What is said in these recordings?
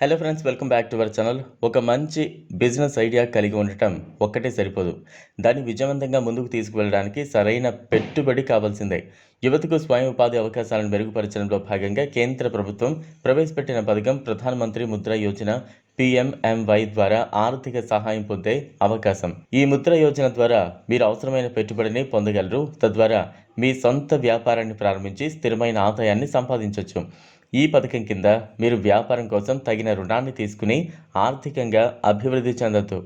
Hello friends welcome back to our channel ఒక మంచి business idea కలిగి ఉండటం ఒక్కటే సరిపోదు. దాన్ని విజయవంతంగా ముందుకు తీసుకువెళ్ళడానికి సరైన పెట్టుబడి కావాల్సిందే. యువతకు స్వయం ఉపాధి అవకాశాలను మెరుగుపరచడంలో భాగంగా కేంద్ర ప్రభుత్వం ప్రవేశపెట్టిన పథకం ప్రధానమంత్రి ముద్రా యోజన పిఎంఎంవై ద్వారా ఆర్థిక సహాయం పొందే అవకాశం. ఈ ముద్ర యోజన ద్వారా మీరు అవసరమైన పెట్టుబడిని పొందగలరు. తద్వారా మీ సొంత వ్యాపారాన్ని ప్రారంభించి స్థిరమైన ఆదాయాన్ని సంపాదించవచ్చు ఈ పథకం కింద మీరు వ్యాపారం కోసం తగిన రుణాన్ని తీసుకుని ఆర్థికంగా అభివృద్ధి చెందదు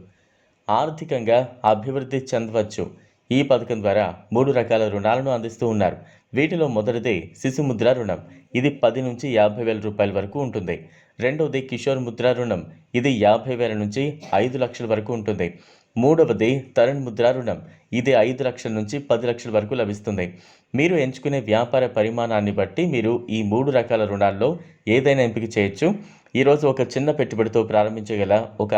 ఆర్థికంగా అభివృద్ధి చెందవచ్చు. ఈ పథకం ద్వారా మూడు రకాల రుణాలను అందిస్తూ ఉన్నారు. వీటిలో మొదటిది శిశు ముద్ర రుణం. ఇది పది నుంచి యాభై వేల రూపాయల వరకు ఉంటుంది. రెండవది కిషోర్ ముద్ర రుణం. ఇది యాభై వేల నుంచి ఐదు లక్షల వరకు ఉంటుంది. మూడవది తరుణ్ ముద్ర రుణం. ఇది ఐదు లక్షల నుంచి పది లక్షల వరకు లభిస్తుంది. మీరు ఎంచుకునే వ్యాపార పరిమాణాన్ని బట్టి మీరు ఈ మూడు రకాల రుణాల్లో ఏదైనా ఎంపిక చేయొచ్చు. ఈరోజు ఒక చిన్న పెట్టుబడితో ప్రారంభించగల ఒక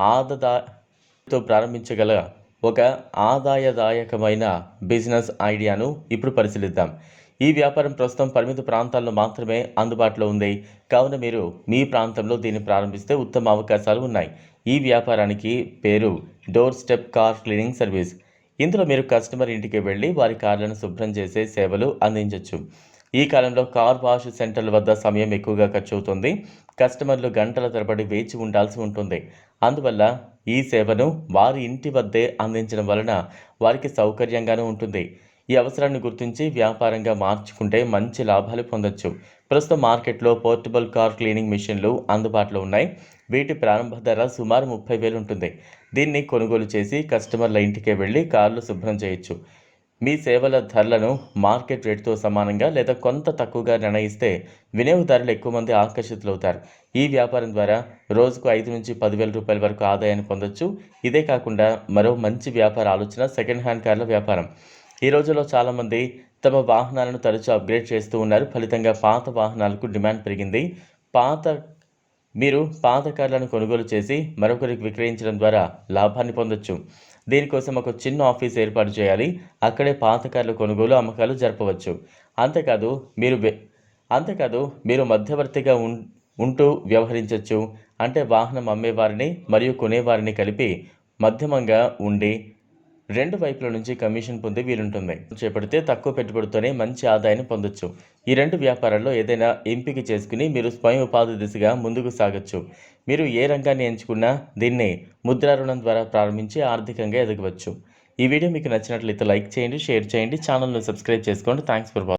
ఆదదాతో ప్రారంభించగల ఒక ఆదాయదాయకమైన బిజినెస్ ఐడియాను ఇప్పుడు పరిశీలిద్దాం. ఈ వ్యాపారం ప్రస్తుతం పరిమిత ప్రాంతాల్లో మాత్రమే అందుబాటులో ఉంది. కావున మీరు మీ ప్రాంతంలో దీన్ని ప్రారంభిస్తే ఉత్తమ అవకాశాలు ఉన్నాయి. ఈ వ్యాపారానికి పేరు door step car cleaning service. ఇందులో మీరు కస్టమర్ ఇంటికి వెళ్ళి వారి కార్లను శుభ్రం చేసే సేవలు అందించవచ్చు ఈ కాలంలో కార్ వాష్ సెంటర్ల వద్ద సమయం ఎక్కువగా ఖర్చు అవుతుంది కస్టమర్లు గంటల తరబడి వేచి ఉండాల్సి ఉంటుంది. అందువల్ల ఈ సేవను వారి ఇంటి వద్దే అందించడం వలన వారికి సౌకర్యంగానూ ఉంటుంది. ఈ అవసరాన్ని గుర్తించి వ్యాపారంగా మార్చుకుంటే మంచి లాభాలు పొందొచ్చు. ప్రస్తుతం మార్కెట్లో పోర్టబుల్ కార్ క్లీనింగ్ మిషన్లు అందుబాటులో ఉన్నాయి. వీటి ప్రారంభ ధర సుమారు ముప్పై వేలు ఉంటుంది. దీన్ని కొనుగోలు చేసి కస్టమర్ల ఇంటికే వెళ్ళి కార్లు శుభ్రం చేయొచ్చు. మీ సేవల ధరలను మార్కెట్ రేటుతో సమానంగా లేదా కొంత తక్కువగా నిర్ణయిస్తే వినియోగదారులు ఎక్కువ మంది ఆకర్షితులవుతారు. ఈ వ్యాపారం ద్వారా రోజుకు ఐదు నుంచి పదివేల రూపాయల వరకు ఆదాయాన్ని పొందొచ్చు. ఇదే కాకుండా మరో మంచి వ్యాపార ఆలోచన సెకండ్ హ్యాండ్ కార్ల వ్యాపారం. ఈ రోజుల్లో చాలామంది తమ వాహనాలను తరచూ అప్గ్రేడ్ చేస్తూ ఉన్నారు. ఫలితంగా పాత వాహనాలకు డిమాండ్ పెరిగింది. పాత మీరు పాత కార్లను కొనుగోలు చేసి మరొకరికి విక్రయించడం ద్వారా లాభాన్ని పొందొచ్చు. దీనికోసం ఒక చిన్న ఆఫీస్ ఏర్పాటు చేయాలి. అక్కడే పాత కార్ల కొనుగోలు అమ్మకాలు జరపవచ్చు. అంతేకాదు మీరు అంతేకాదు మీరు మధ్యవర్తిగా ఉం ఉంటూ వ్యవహరించవచ్చు అంటే వాహనం అమ్మేవారిని మరియు కొనేవారిని కలిపి మధ్యమంగా ఉండి రెండు వైపుల నుంచి కమిషన్ పొందే వీలుంటుంది. చేపడితే తక్కువ పెట్టుబడితోనే మంచి ఆదాయాన్ని పొందొచ్చు. ఈ రెండు వ్యాపారాల్లో ఏదైనా ఎంపిక చేసుకుని మీరు స్వయం ఉపాధి దిశగా ముందుకు సాగొచ్చు. మీరు ఏ రంగాన్ని ఎంచుకున్నా దీన్ని ముద్రా రుణం ద్వారా ప్రారంభించి ఆర్థికంగా ఎదగవచ్చు. ఈ వీడియో మీకు నచ్చినట్లయితే లైక్ చేయండి షేర్ చేయండి ఛానల్ను సబ్స్క్రైబ్ చేసుకోండి. Thanks for watching